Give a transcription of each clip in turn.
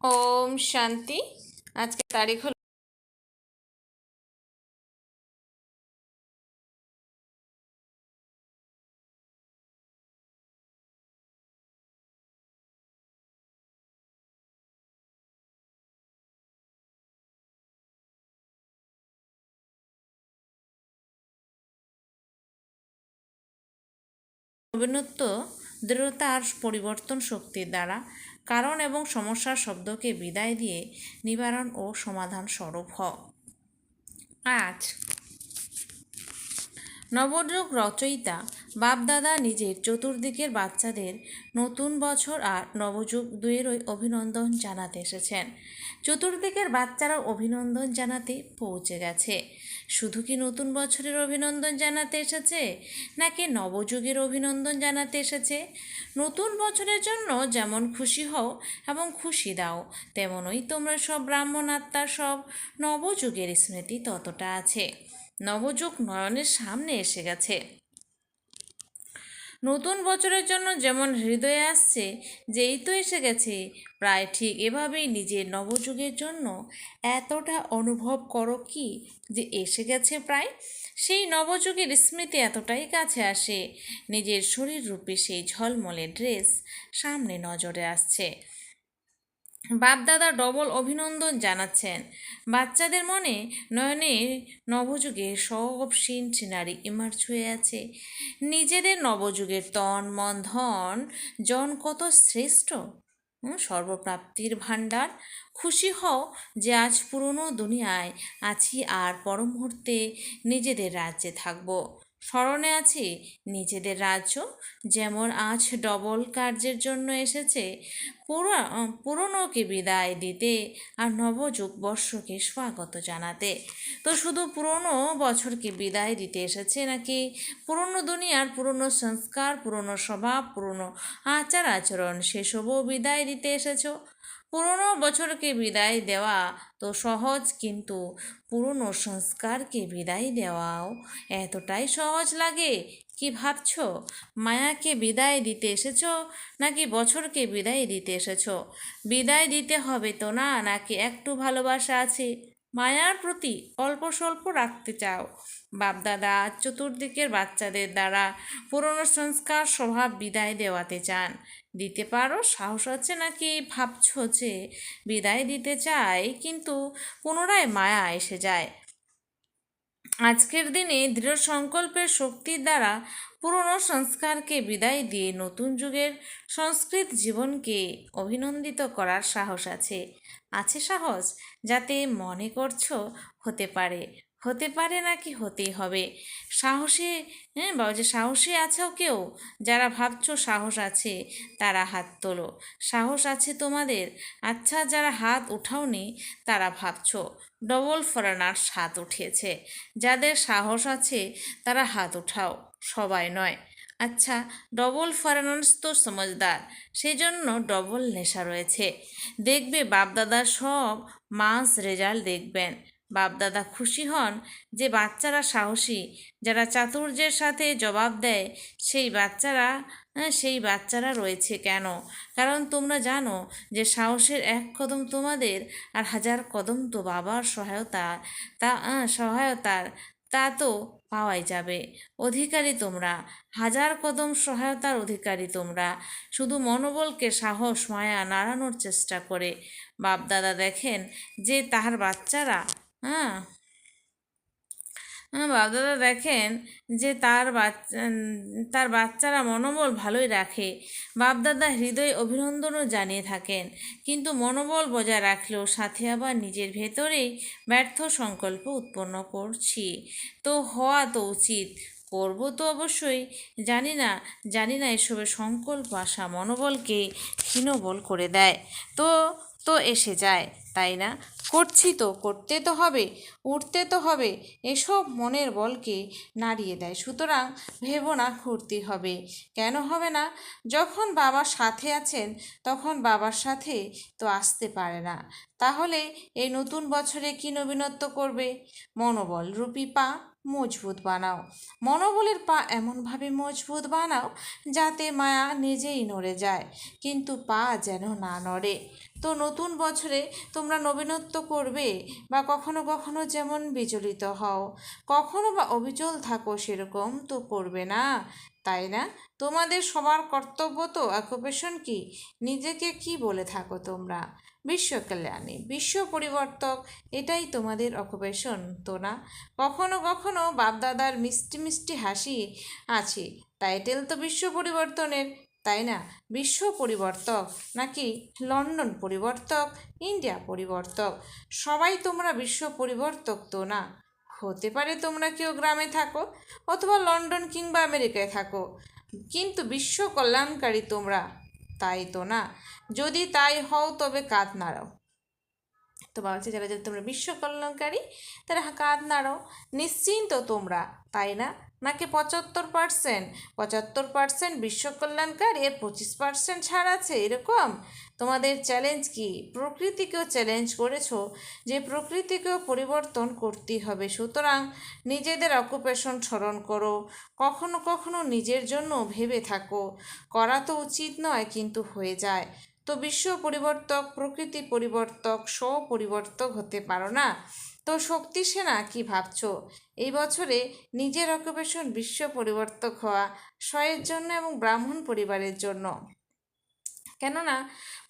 ওম শান্তি। আজকে তারিখ হলো নবীনত্ব দৃঢ়তা আর পরিবর্তন শক্তির দ্বারা কারণ এবং সমস্যার শব্দকে বিদায় দিয়ে নিবারণ ও সমাধান স্বরূপ হ। আজ নবযুগ রচয়িতা বাপদাদা নিজের চতুর্দিকের বাচ্চাদের নতুন বছর আর নবযুগ দুয়েরই অভিনন্দন জানাতে এসেছেন। চতুর্দিকের বাচ্চারা অভিনন্দন জানাতে পৌঁছে গেছে। শুধু কি নতুন বছরের অভিনন্দন জানাতে এসেছে, নাকি নবযুগের অভিনন্দন জানাতে এসেছে? নতুন বছরের জন্য যেমন খুশি হও এবং খুশি দাও, তেমনই তোমরা সব ব্রাহ্মণ আত্মার সব নবযুগের স্মৃতি ততটা আছে। নবযুগ নয়নের সামনে এসে গেছে। নতুন বছরের জন্য যেমন হৃদয়ে আসছে, যেই তো এসে গেছে, প্রায় ঠিক এভাবেই নিজের নবযুগের জন্য এতটা অনুভব করো কি যে এসে গেছে প্রায়? সেই নবযুগের স্মৃতি এতটাই কাছে আসে, নিজের শরীর রূপে সেই ঝলমলে ড্রেস সামনে নজরে আসছে। বাপদাদা ডবল অভিনন্দন জানাচ্ছেন। বাচ্চাদের মনে নয়নে নবযুগে সব সিন সিনারি ইমার্জ হয়ে আছে। নিজেদের নবযুগের তন, মন, ধন, জন কত শ্রেষ্ঠ? সর্বপ্রাপ্তির ভাণ্ডার। খুশি হও যে আজ পুরনো দুনিয়ায় আছি আর পর মুহূর্তে নিজেদের রাজ্যে থাকব। স্মরণে আছে নিজেদের রাজ্য, যেমন আজ ডবল কার্যের জন্য এসেছে পুরনোকে বিদায় দিতে আর নবযুগ বর্ষকে স্বাগত জানাতে। তো শুধু পুরনো বছরকে বিদায় দিতে এসেছে নাকি পুরনো দুনিয়ার পুরনো সংস্কার, পুরনো স্বভাব, পুরনো আচার আচরণ সেসবও বিদায় দিতে এসেছ? পুরনো বছরকে বিদায় দেওয়া তো সহজ, কিন্তু পুরনো সংস্কারকে বিদায় দেওয়াও এতটাই সহজ লাগে? কি ভাবছ? মায়াকে বিদায় দিতে এসেছ নাকি বছরকে বিদায় দিতে এসেছ? বিদায় দিতে হবে তো না, নাকি একটু ভালোবাসা আছে? মায়ার প্রতি অল্প স্বল্প রাখতে চাও। বাপদাদা চতুর্দিকের বাচ্চাদের দ্বারা পুরনো সংস্কার স্বভাব বিদায় দেওয়াতে চান। দিতে পারো সাহস আছে নাকি? ভাবছ যে বিদায় দিতে চাই কিন্তু পুনরায় মায়া এসে যায়। আজকের দিনে দৃঢ় সংকল্পের শক্তির দ্বারা পুরনো সংস্কারকে বিদায় দিয়ে নতুন যুগের সংস্কৃত জীবনকে অভিনন্দিত করার সাহস আছে। আছে সাহস যাতে মনে করছ হতে পারে। হতে পারে নাকি হতেই হবে। সাহসে হ্যাঁ বাবা, যে সাহসী আছো কেউ? যারা ভাবছ সাহস আছে, তারা হাত তোলো। সাহস আছে তোমাদের? আচ্ছা যারা হাত উঠাওনি, তারা ভাবছ। ডবল ফরেনার হাত উঠিয়েছে যাদের সাহস আছে, তারা হাত উঠাও। সবাই নয়। আচ্ছা ডবল ফরেনার্স তো সমজদার সেই জন্য ডবল নেশা রয়েছে। দেখবে বাপদাদার সব মাস রেজাল্ট দেখবেন। বাপদাদা খুশি হন যে বাচ্চারা সাহসী। যারা চাতুর্যের সাথে জবাব দেয়, সেই বাচ্চারা সেই বাচ্চারা রয়েছে কেন? কারণ তোমরা জানো যে সাহসের এক কদম তোমাদের আর হাজার কদম তো বাবার সহায়তা। তা সহায়তার, তা তো পাওয়াই যাবে। অধিকারী তোমরা, হাজার কদম সহায়তার অধিকারী তোমরা। শুধু মনোবলকে সাহস, মায়া নাড়ানোর চেষ্টা করে। বাপদাদা দেখেন যে তাহার বাচ্চারা হ্যাঁ? বাপদাদা দেখেন যে তার বাচ্চা তার বাচ্চারা মনোবল ভালোই রাখে। বাপদাদা হৃদয় অভিনন্দনও জানিয়ে থাকেন। কিন্তু মনোবল বজায় রাখলেও সাথে আবার নিজের ভেতরেই ব্যর্থ সংকল্প উৎপন্ন করছি। তো হওয়া তো উচিত। করব তো অবশ্যই। জানি না জানি না এসবের সংকল্প আসা মনোবলকে ক্ষীণবল করে দেয়। তো তো এসে যায়। তাই না? করছি তো, করতে তো হবে, উঠতে তো হবে। এসব মনের বলকে নাড়িয়ে দেয়। সুতরাং ভেবো না ফুর্তি হবে। কেন হবে না? যখন বাবার সাথে আছেন, তখন বাবার সাথে তো আসতে পারে না। তাহলে এই নতুন বছরে কি নবীনত্ব করবে? মনোবল রূপী পা মজবুত বানাও। মনোবলের পা এমনভাবে মজবুত বানাও, যাতে মায়া নিজেই নড়ে যায়, কিন্তু পা যেন না নড়ে। তো নতুন বছরে তোমরা নবীনত্ব করবে বা কখনো কখনো যেমন বিচলিত হও, কখনো বা অবিচল থাকো সেরকম তো করবে না, তাই না? তোমাদের সবার কর্তব্য তো অকুপেশন কি? নিজেকে কি বলে থাকো তোমরা? বিশ্ব কল্যাণী, বিশ্ব পরিবর্তক, এটাই তোমাদের অকুপেশন তো না? কখনো কখনো বাপদাদার মিষ্টি মিষ্টি হাসি আছে, টাইটেল তো বিশ্ব পরিবর্তনের। তাই না? বিশ্ব পরিবর্তক নাকি লন্ডন পরিবর্তক, ইন্ডিয়া পরিবর্তক? সবাই তোমরা বিশ্ব পরিবর্তক তো না? হতে পারে তোমরা কেউ গ্রামে থাকো অথবা লন্ডন কিংবা আমেরিকায় থাকো, কিন্তু বিশ্ব কল্যাণকারী তোমরা তাই তো না? যদি তাই হও তবে কাঁধ নাড়াও। তো বলছে যারা যদি তোমরা বিশ্ব কল্যাণকারী, তারা কাঁধ নাড়াও। নিশ্চিন্ত তোমরা, তাই না? নাকি পঁচাত্তর পার্সেন্ট পঁচাত্তর পার্সেন্ট বিশ্ব কল্যাণকারী এর পঁচিশ পার্সেন্ট ছাড় আছে, এরকম? তোমাদের চ্যালেঞ্জ কি? প্রকৃতিকেও চ্যালেঞ্জ করেছ যে প্রকৃতিকেও পরিবর্তন করতেই হবে। সুতরাং নিজেদের অকুপেশন স্মরণ করো। কখনো কখনো নিজের জন্য ভেবে থাকো। করা তো উচিত নয়, কিন্তু হয়ে যায়। তো বিশ্ব পরিবর্তক, প্রকৃতি পরিবর্তক স্ব-পরিবর্তক হতে পারো না? তো শক্তি সেনা কি ভাবছ? এই বছরে নিজের অকুপেশন বিশ্ব পরিবর্তক হওয়া, স্বয়ের জন্য এবং ব্রাহ্মণ পরিবারের জন্য। কেননা,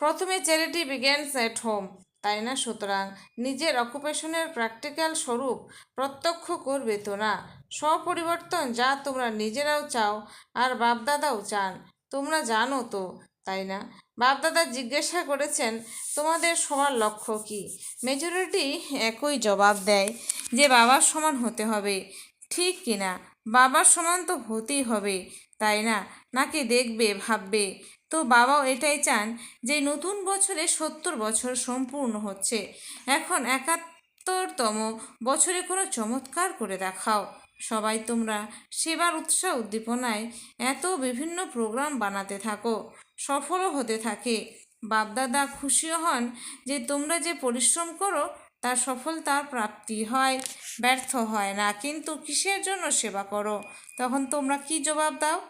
প্রথমে চ্যারিটি বিজ্ঞানস অ্যাট হোম তাই না? সুতরাং নিজের অকুপেশনের প্র্যাকটিক্যাল স্বরূপ প্রত্যক্ষ করবে তো না? স্বপরিবর্তন যা তোমরা নিজেরাও চাও আর বাপদাদাও চান, তোমরা জানো তো, তাই না? বাপদাদা জিজ্ঞাসা করেছেন, তোমাদের সবার লক্ষ্য কি? মেজরিটি একই জবাব দেয় যে, বাবার সমান হতে হবে। ঠিক কিনা বাবার সমান তো হতেই হবে। তাই না? নাকি দেখবে, ভাববে। তো বাবাও এটাই চান যে, নতুন বছরে সত্তর বছর সম্পূর্ণ হচ্ছে। এখন একাত্তরতম বছরে কোনো চমৎকার করে দেখাও। সবাই তোমরা সেবার উৎসাহ উদ্দীপনায় এত বিভিন্ন প্রোগ্রাম বানাতে থাকো। সফলও হতে থাকে। বাপদাদা খুশিও হন যে তোমরা যে পরিশ্রম করো, তার সফলতার প্রাপ্তি হয়, ব্যর্থ হয় না। কিন্তু কিসের জন্য সেবা করো? তখন তোমরা কি জবাব দাও?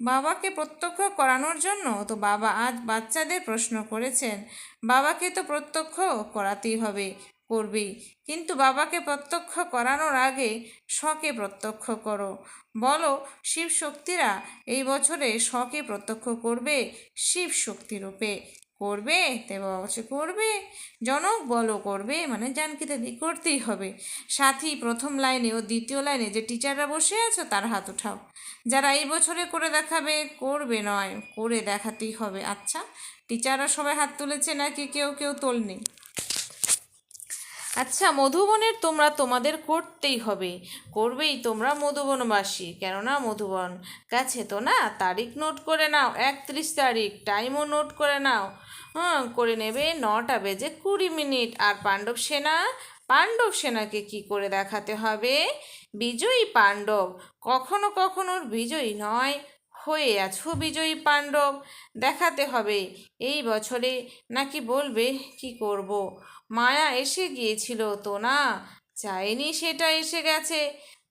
বাবাকে প্রত্যক্ষ করানোর জন্য তো বাবা আজ বাচ্চাদের প্রশ্ন করেছেন। বাবাকে তো প্রত্যক্ষ করাতেই হবে। করবেই কিন্তু বাবাকে প্রত্যক্ষ করানোর আগে স্বকে প্রত্যক্ষ করো। বলো শিব শক্তিরা এই বছরে স্বকে প্রত্যক্ষ করবে? শিব শক্তি রূপে করবে তে বাবা বলছে করবে। জনক বলো করবে মানে জানকি দাদি করতেই হবে। সাথী প্রথম লাইনে ও দ্বিতীয় লাইনে যে টিচাররা বসে আছো, তার হাত উঠাও। যারা এই বছরে করে দেখাবে, করবে নয়, করে দেখাতেই হবে। আচ্ছা টিচাররা সবাই হাত তুলেছে নাকি কেউ কেউ তোলনি? আচ্ছা মধুবনের তোমরা তোমাদের করতেই হবে। করবেই তোমরা মধুবনবাসী। কেননা মধুবন কাছে তো না, তারিখ নোট করে নাও, একত্রিশ তারিখ টাইমও নোট করে নাও। হ্যাঁ করে নেবে নটা বেজে কুড়ি মিনিট। আর পাণ্ডব সেনা, পাণ্ডব সেনাকে কি করে দেখাতে হবে? বিজয়ী পাণ্ডব, কখনো কখনো বিজয়ী নয়, হয়ে আছো বিজয়ী পাণ্ডব। দেখাতে হবে, এই বছরে নাকি বলবে কি করব? মায়া এসে গিয়েছিল তো না? চাইনি সেটা এসে গেছে।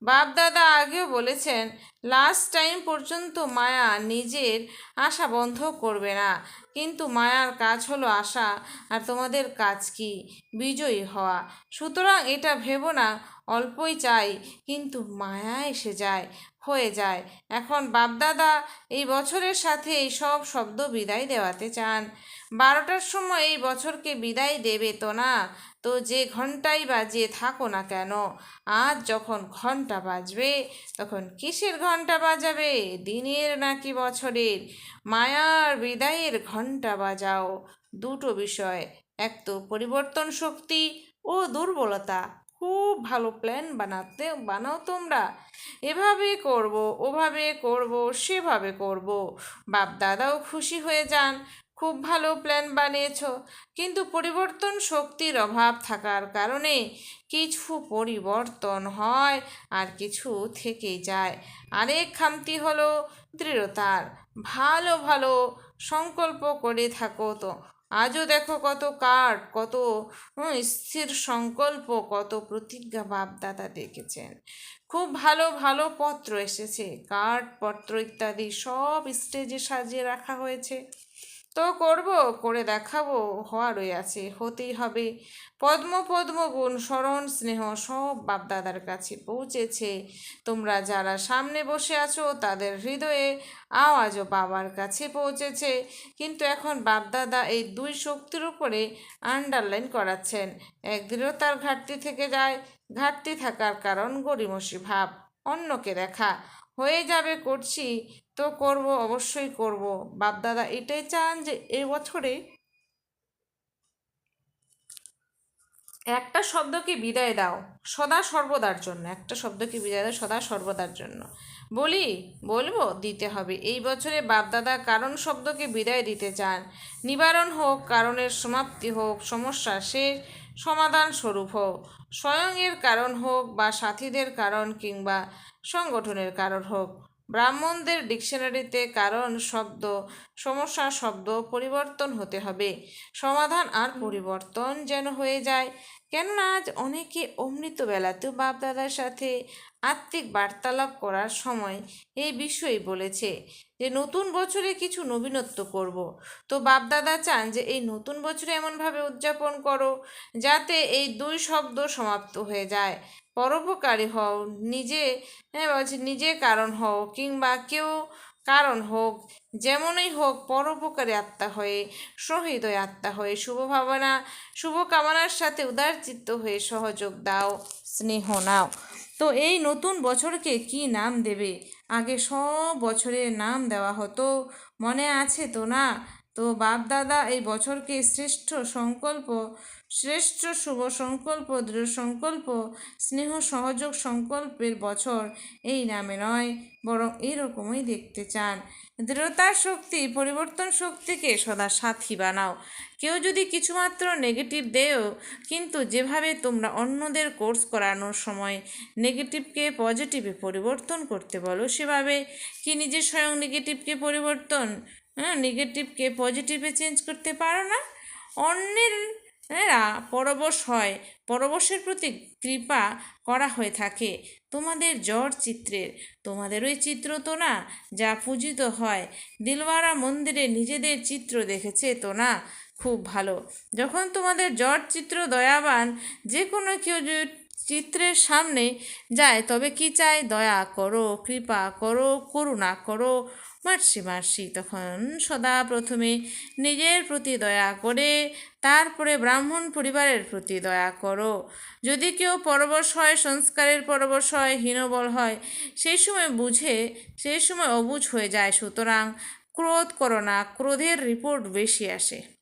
বাপদাদা আগেও বলেছেন লাস্ট টাইম পর্যন্ত মায়া নিজের আশা বন্ধ করবে না। কিন্তু মায়ার কাজ হলো আশা, আর তোমাদের কাজ কি? বিজয়ী হওয়া। সুতরাং এটা ভেবো না, অল্পই চাই। কিন্তু মায়া এসে যায়, হয়ে যায়। এখন বাপদাদা এই বছরের সাথে এই সব শব্দ বিদায় দেওয়াতে চান। বারোটার সময় এই বছরকে বিদায় দেবে তো না? তো যে ঘন্টাই বাজিয়ে থাকো না কেন? আজ যখন ঘণ্টা বাজবে, তখন কিসের ঘণ্টা বাজাবে? দিনের নাকি বছরের? মায়ার বিদায়ের ঘণ্টা বাজাও। দুটো বিষয়, এক তো পরিবর্তন শক্তি ও দুর্বলতা। খুব ভালো প্ল্যান বানাতে, বানাও তোমরা। এভাবে করব, ওভাবে করব, সেভাবে করব। বাপ দাদাও খুশি হয়ে যান। খুব ভালো প্ল্যান বানিয়েছো। কিন্তু পরিবর্তন শক্তির অভাব থাকার কারণে কিছু পরিবর্তন হয় আর কিছু থেকেই যায়। আরেক খামতি হলো দৃঢ়তার। ভালো ভালো সংকল্প করে থাকো তো। আজও দেখো কত কার্ড কত স্থির সংকল্প, কত প্রতিজ্ঞা বাপদাদা দেখেছেন খুব ভালো ভালো পত্র এসেছে। কার্ড পত্র ইত্যাদি সব স্টেজে সাজিয়ে রাখা হয়েছে। তো করব, করে দেখাবো হওয়ারই আছে, হতেই হবে। পদ্ম পদ্ম গুণ, স্মরণ, স্নেহ, সব বাপদাদার কাছে পৌঁছেছে। তোমরা যারা সামনে বসে আছো, তাদের হৃদয়ে আওয়াজও বাবার কাছে পৌঁছেছে। কিন্তু এখন বাপদাদা এই দুই শক্তির উপরে আন্ডারলাইন করাচ্ছেন। এক দৃঢ়তার ঘাটতি থেকে যায়, ঘাটতি থাকার কারণ গরিমসি ভাব। অন্যকে দেখা, হয়ে যাবে করছি তো করব, অবশ্যই করব। বাপদাদা এটাই চান যে এই বছরে একটা শব্দকে বিদায় দাও, সদা সর্বদার জন্য। একটা শব্দকে বিদায় দাও, সদা সর্বদার জন্য। বলি, বলব, দিতে হবে। এই বছরে বাপদাদা কারণ শব্দকে বিদায় দিতে চান। নিবারণ হোক, কারণের সমাপ্তি হোক, সমস্যা শেষ, সমাধান স্বরূপ হোক। স্বয়ং এর কারণ হোক বা সাথীদের কারণ কিংবা সংগঠনের কারণ হোক। ব্রাহ্মণদের ডিকশনারিতে কারণ, শব্দ, সমস্যা, শব্দ পরিবর্তন হতে হবে। সমাধান আর পরিবর্তন যেন হয়ে যায়। কেননা আজ অনেকে অমৃত বেলাতেও বাপদাদার সাথে আত্মিক বার্তালাপ করার সময় এই বিষয়ে বলেছে। যে নতুন বছরে কিছু নবীনত্ব করব। তো বাপদাদা চান যে এই নতুন বছরে এমনভাবে উদযাপন করো যাতে এই দুই শব্দ সমাপ্ত হয়ে যায়। পরোপকারী হও, নিজে হ্যাঁ নিজে কারণ হও কিংবা কেউ কারণ হোক, যেমনই হোক পরোপকারী আত্মা হয়ে সহৃদয় আত্মা হয়ে শুভ ভাবনা, শুভ কামনার সাথে উদার চিত্ত হয়ে সহযোগ দাও, স্নেহ নাও। তো এই নতুন বছরকে কি নাম দেবে? আগে সব বছরের নাম দেওয়া হতো। মনে আছে তো না? তো বাপদাদা এই বছরকে শ্রেষ্ঠ সংকল্প, শ্রেষ্ঠ শুভ সংকল্প, দৃঢ় সংকল্প, স্নেহ সহযোগ সংকল্পের বছর। এই নামে নয়, বরং এরকমই দেখতে চান। দৃঢ়তার শক্তি, পরিবর্তন শক্তিকে সদা সাথী বানাও। কেউ যদি কিছুমাত্র নেগেটিভ দেও, কিন্তু যেভাবে তোমরা অন্যদের কোর্স করানোর সময় নেগেটিভকে পজিটিভে পরিবর্তন করতে বলো, সেভাবে কি নিজে স্বয়ং নেগেটিভকে পরিবর্তন হ্যাঁ নেগেটিভকে পজিটিভে চেঞ্জ করতে পারো না? অন্যের এরা পরবশ হয়। পরবশের প্রতি কৃপা করা হয়ে থাকে। তোমাদের জ্বর চিত্রের, তোমাদের ওই চিত্র তো না, যা পূজিত হয়। দিলওয়ারা মন্দিরে নিজেদের চিত্র দেখেছে তো না? খুব ভালো। যখন তোমাদের জ্বর চিত্র দয়াবান, যে কোনো কেউ চিত্রের সামনে যায়, তবে কি চায়? দয়া করো, কৃপা করো, করুণা করো মার্সি মার্সি তখন সদা প্রথমে নিজের প্রতি দয়া করে, তারপরে ব্রাহ্মণ পরিবারের প্রতি দয়া করো। যদি কেউ পরবশ হয়, সংস্কারের পরবশ হয়, হীনবল হয়, সেই সময় বুঝে, সেই সময় অবুঝ হয়ে যায়। সুতরাং ক্রোধ করো না, ক্রোধের রিপোর্ট বেশি আসে।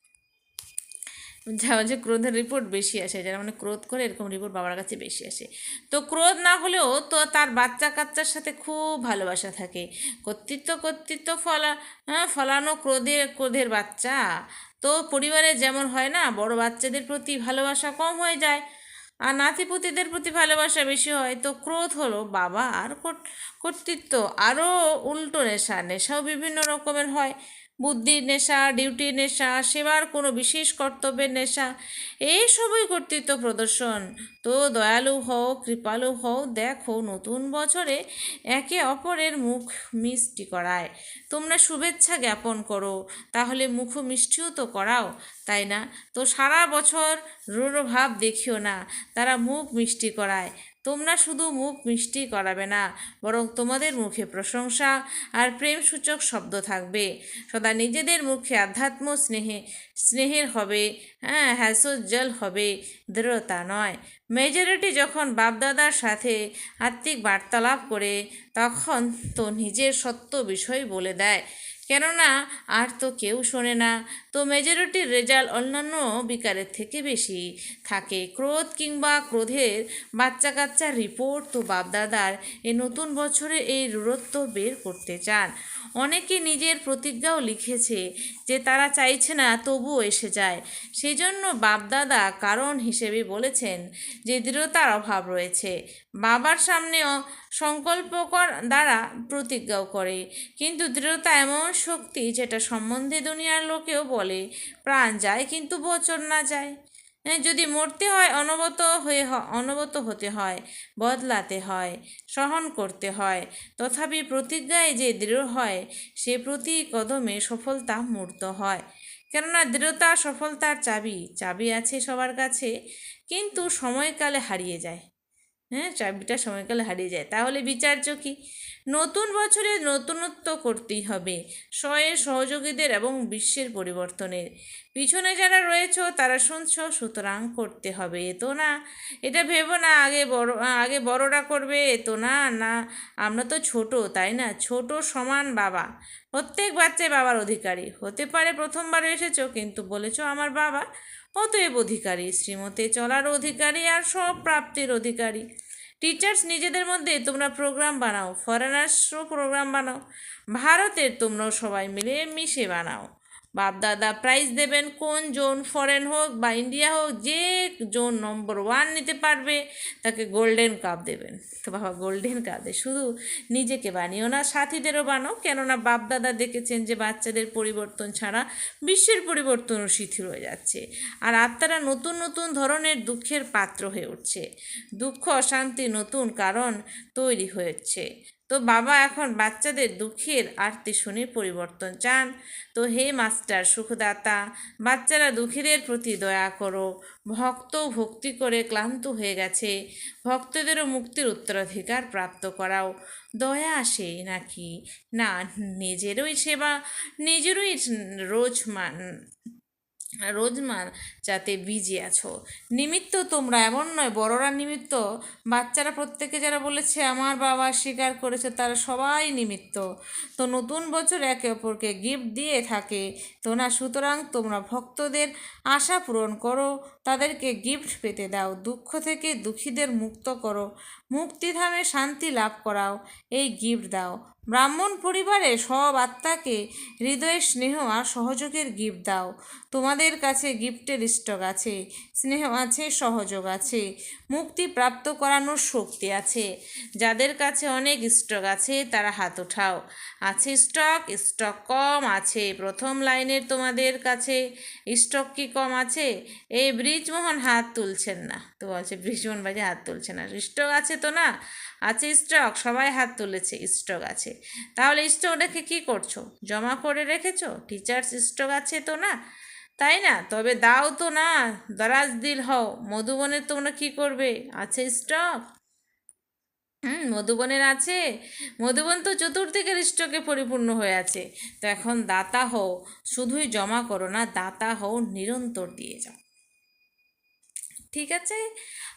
যা যে ক্রোধের রিপোর্ট বেশি আসে, যারা মানে ক্রোধ করে এরকম রিপোর্ট বাবার কাছে বেশি আসে। তো ক্রোধ না হলেও তো তার বাচ্চা কাচ্চার সাথে খুব ভালোবাসা থাকে। কর্তৃত্ব কর্তৃত্ব ফলা হ্যাঁ ফলানো ক্রোধের ক্রোধের বাচ্চা। তো পরিবারে যেমন হয় না, বড় বাচ্চাদের প্রতি ভালোবাসা কম হয়ে যায়, আর নাতিপুতিদের প্রতি ভালোবাসা বেশি হয়। তো ক্রোধ হলো বাবা আর কর্তৃত্ব। আরও উল্টো নেশা, নেশাও বিভিন্ন রকমের হয়। বুদ্ধির নেশা, ডিউটির নেশা, সেবার কোনো বিশেষ কর্তব্যের নেশা, এই সবই কর্তৃত্ব প্রদর্শন। তো দয়ালু হও, কৃপালু হও, দেখো নতুন বছরে একে অপরের মুখ মিষ্টি করায়। তোমরা শুভেচ্ছা জ্ঞাপন করো, তাহলে মুখ মিষ্টিও তো করাও। তাই না? তো সারা বছর রূঢ়ভাব দেখিও না, তারা মুখ মিষ্টি করায়। তোমরা শুধু মুখ মিষ্টি করাবে না, বরং তোমাদের মুখে প্রশংসা আর প্রেমসূচক শব্দ থাকবে। সদা নিজেদের মুখে আধ্যাত্ম স্নেহে, স্নেহের হবে হ্যাঁ হ্যাসোজ্জ্বল হবে, দৃঢ়তা নয়। মেজরিটি যখন বাপদাদার সাথে আত্মিক বার্তালাপ করে, তখন তো নিজের সত্য বিষয় বলে দেয়। কেননা আর তো কেউ শোনে না। তো মেজরিটির রেজাল্ট অন্যান্য বিকারের থেকে বেশি। থাকে ক্রোধ কিংবা ক্রোধের বাচ্চা কাচ্চার রিপোর্ট তো বাপদাদার। এই নতুন বছরে এই রূঢ়ত্ব বের করতে চান। অনেকে নিজের প্রতিজ্ঞাও লিখেছে যে তারা চাইছে না তবুও এসে যায়। সেই জন্য বাপদাদা কারণ হিসেবে বলেছেন যে দৃঢ়তার অভাব রয়েছে। বাবার সামনেও সংকল্প কর দ্বারা প্রতিজ্ঞাও করে। কিন্তু দৃঢ়তা এমন শক্তি যেটা সম্বন্ধে দুনিয়ার লোকেও বলে, প্রাণ যায় কিন্তু বচন না যায়। যদি মরতে হয়, অনবত হয়ে অনবত হতে হয়, বদলাতে হয়, সহন করতে হয়। তথাপি প্রতিজ্ঞায় যে দৃঢ় হয়, সে প্রতি কদমে সফলতা মূর্ত হয়। কেননা দৃঢ়তা সফলতার চাবি চাবি আছে সবার কাছে, কিন্তু সময়কালে হারিয়ে যায়। হ্যাঁ চাবিটা সময়কালে হারিয়ে যায়। তাহলে বিচার্য কি? নতুন বছরে নতুনত্ব করতেই হবে। স্বয়ের সহযোগীদের এবং বিশ্বের পরিবর্তনের। পিছনে যারা রয়েছে, তারা শুনছ, সুতরাং করতে হবে। এ তো না, এটা ভেবো না, আগে বড়, আগে বড়রা করবে, এ তো না না, আমরা তো ছোট, তাই না? ছোট সমান বাবা। প্রত্যেক বাচ্চাই বাবার অধিকারী। হতে পারে প্রথমবার এসেছ, কিন্তু বলেছ আমার বাবা। অতএব অধিকারী, শ্রীমতে চলার অধিকারী আর সব প্রাপ্তির অধিকারী। টিচার্স নিজেদের মধ্যে তোমরা প্রোগ্রাম বানাও ফরেনার্সও প্রোগ্রাম বানাও, ভারতের তোমরাও সবাই মিলে মিশে বানাও। বাপ দাদা প্রাইজ দেবেন কোন জোন ফরেন হোক বা ইন্ডিয়া হোক, যে জোন নম্বর ওয়ান নিতে পারবে, তাকে গোল্ডেন কাপ দেবেন। তো বাবা গোল্ডেন কাপ দে শুধু নিজেকে বানিও না, সাথীদেরও বানাও। কেননা বাপ দাদা দেখেছেন যে বাচ্চাদের পরিবর্তন ছাড়া বিশ্বের পরিবর্তনও শিথিল হয়ে যাচ্ছে। আর আত্মারা নতুন নতুন ধরনের দুঃখের পাত্র হয়ে উঠছে। দুঃখ, অশান্তি নতুন কারণ তৈরি হয়েছে। তো বাবা এখন বাচ্চাদের দুঃখের আরতি শুনে পরিবর্তন চান। তো হে মাস্টার সুখদাতা, বাচ্চারা দুঃখীদের প্রতি দয়া করো। ভক্ত ভক্তি করে ক্লান্ত হয়ে গেছে। ভক্তদেরও মুক্তির উত্তরাধিকার প্রাপ্ত করাও। দয়া আসে নাকি? না, নিজেরই সেবা, নিজেরই রোজ মান রোজমার যাতে বিজি আছো। নিমিত্ত তোমরা, এমন নয়, বড়রা নিমিত্ত, বাচ্চারা প্রত্যেকে যারা বলেছে, আমার বাবা স্বীকার করেছে, তারা সবাই নিমিত্ত। তো নতুন বছর একে অপরকে গিফট দিয়ে থাকে। তো না, সুতরাং তোমরা ভক্তদের আশা পূরণ করো, তাদেরকে গিফট পেতে দাও, দুঃখ থেকে দুঃখীদের মুক্ত করো, মুক্তিধামে শান্তি লাভ করাও, এই গিফট দাও। ব্রাহ্মণ পরিবারে সব আত্মাকে হৃদয়ের স্নেহ আর সহযোগের গিফট দাও। তোমাদের কাছে গিফটের স্টক আছে, স্নেহ আছে, সহযোগ আছে, মুক্তি প্রাপ্ত করানোর শক্তি আছে। যাদের কাছে অনেক স্টক আছে, তারা হাত ওঠাও আছে স্টক স্টক কম আছে, প্রথম লাইনের তোমাদের কাছে স্টক কি কম আছে? এই ব্রিজমোহন হাত তুলছেন না। তো বলছে, ব্রিজমোহন বাজে হাত তুলছে না। স্টক আছে তো না? আছে স্টক সবাই হাত তুলেছে স্টক আছে। তাহলে স্টক রেখে কী করছ? জমা করে রেখেছো? টিচার্স স্টক আছে তো না? তাই না? তবে দাও তো না, দরাজ দিল হও। মধুবনে তোমরা কি করবে? আছে স্টক হুম মধুবনের আছে। মধুবন তো চতুর্দিকের স্টকে পরিপূর্ণ হয়ে আছে। তো এখন দাতা হও। শুধুই জমা করো না, দাতা হও নিরন্তর দিয়ে যাও। ঠিক আছে?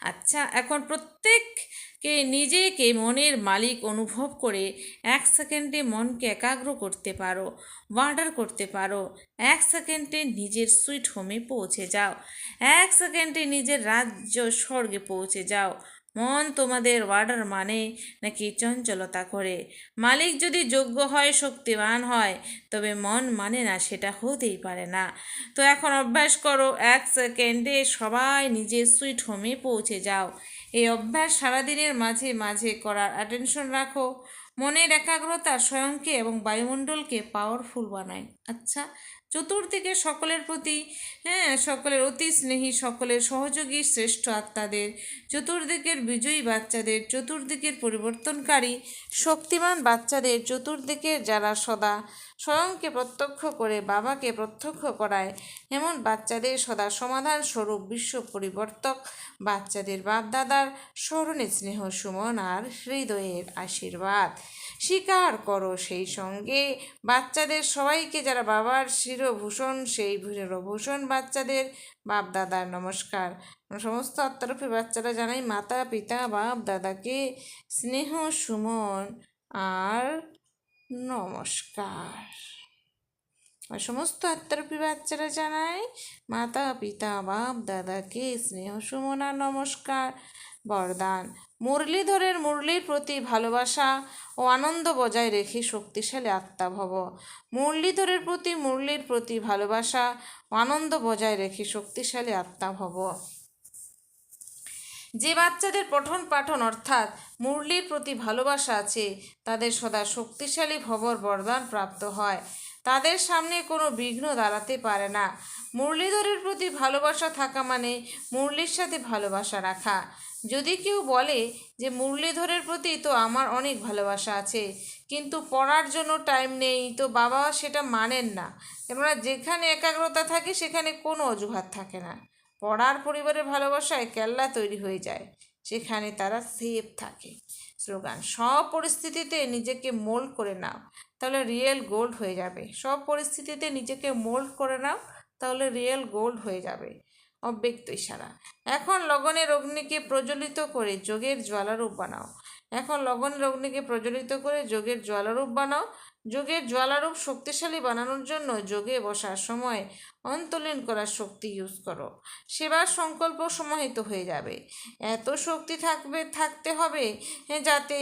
আচ্ছা এখন প্রত্যেককে নিজেকে মনের মালিক অনুভব করে এক সেকেন্ডে মনকে একাগ্র করতে পারো ওয়ার্ডার করতে পারো। এক সেকেন্ডে নিজের সুইট হোমে পৌঁছে যাও। এক সেকেন্ডে নিজের রাজ্য স্বর্গে পৌঁছে যাও। মন তোমাদের ওয়ার্ডার মানে নাকি চঞ্চলতা করে। মালিক যদি যোগ্য হয়, শক্তিমান হয়, তবে মন মানে না, সেটা হতেই পারে না। তো এখন অভ্যাস করো, এক সেকেন্ডে সবাই নিজের সুইট হোমে পৌঁছে যাও। এই অভ্যাস সারাদিনের মাঝে মাঝে করার অ্যাটেনশন রাখো। মনের একাগ্রতা স্বয়ংকে এবং বায়ুমণ্ডলকে পাওয়ারফুল বানায়। আচ্ছা চতুর্দিকে সকলের প্রতি হ্যাঁ সকলের অতি স্নেহী, সকলের সহযোগী শ্রেষ্ঠ আত্মাদের, চতুর্দিকের বিজয়ী বাচ্চাদের, চতুর্দিকের পরিবর্তনকারী, শক্তিমান বাচ্চাদের, চতুর্দিকের যারা সদা স্বয়ংকে প্রত্যক্ষ করে বাবাকে প্রত্যক্ষ করায়। এমন বাচ্চাদের সদা সমাধান স্বরূপ বিশ্ব পরিবর্তক। বাচ্চাদের বাপদাদার স্মরণে স্নেহ সুমন আর হৃদয়ের আশীর্বাদ। স্বীকার করো সেই সঙ্গে, বাচ্চাদের সবাইকে যারা বাবার শিরভূষণ, সেই শিরভূষণ বাচ্চাদের বাপ দাদার নমস্কার। সমস্ত আত্মারূপী বাচ্চারা জানাই মাতা পিতা বাপ দাদাকে স্নেহ সুমন আর নমস্কার। সমস্ত আত্মারূপী বাচ্চারা জানায় মাতা, পিতা, বাপ, দাদাকে, স্নেহ, সুমনা, নমস্কার, বরদান। মুরলীধরের মুরলীর প্রতি ভালোবাসা ও আনন্দ বজায় রেখে শক্তিশালী আত্মা ভব মুরলীধরের প্রতি, মুরলীর প্রতি ভালোবাসা ও আনন্দ বজায় রেখে শক্তিশালী আত্মা ভব যে বাচ্চাদের পঠন পাঠন অর্থাৎ মুরলির প্রতি ভালোবাসা আছে, তাদের সদা শক্তিশালী ভবর বরদান প্রাপ্ত হয়। তাদের সামনে কোনো বিঘ্ন দাঁড়াতে পারে না। মুরলীধরের প্রতি ভালোবাসা থাকা মানে মুরলির সাথে ভালোবাসা রাখা। যদি কেউ বলে যে, মুরলীধরের প্রতি তো আমার অনেক ভালোবাসা আছে, কিন্তু পড়ার জন্য টাইম নেই, তো বাবা সেটা মানেন না। কেননা যেখানে একাগ্রতা থাকে, সেখানে কোনো অজুহাত থাকে না। পড়ার পরিবারের ভালোবাসায় কেল্লা তৈরি হয়ে যায় সেখানে তারা সেফ থাকে। স্লোগান, সব পরিস্থিতিতে নিজেকে মোল্ড করে নাও, তাহলে রিয়েল গোল্ড হয়ে যাবে। সব পরিস্থিতিতে নিজেকে মোল্ড করে নাও, তাহলে রিয়েল গোল্ড হয়ে যাবে। অব্যক্ত ইশারা। এখন লগনের অগ্নিকে প্রজ্বলিত করে যোগের জ্বালারূপ বানাও। এখন লগনের অগ্নিকে প্রজ্বলিত করে যোগের জ্বালারূপ বানাও। যোগের জ্বালারূপ শক্তিশালী বানানোর জন্য যোগে বসার সময় অন্তলীন করার শক্তি ইউজ করো। সেবার সংকল্প সমাহিত হয়ে যাবে। এত শক্তি থাকবে, থাকতে হবে যাতে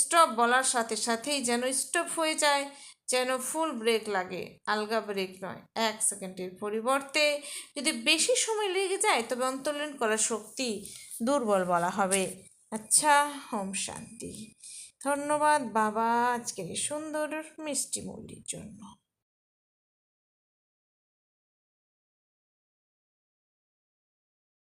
স্টপ বলার সাথে সাথেই যেন স্টপ হয়ে যায়, যেন ফুল ব্রেক লাগে, আলগা ব্রেক নয়। এক সেকেন্ডের পরিবর্তে যদি বেশি সময় লেগে যায়, তবে অন্তর্লীন করার শক্তি দুর্বল বলা হবে। আচ্ছা হোম শান্তি। ধন্যবাদ বাবা আজকের সুন্দর মিষ্টি মৌলির জন্য।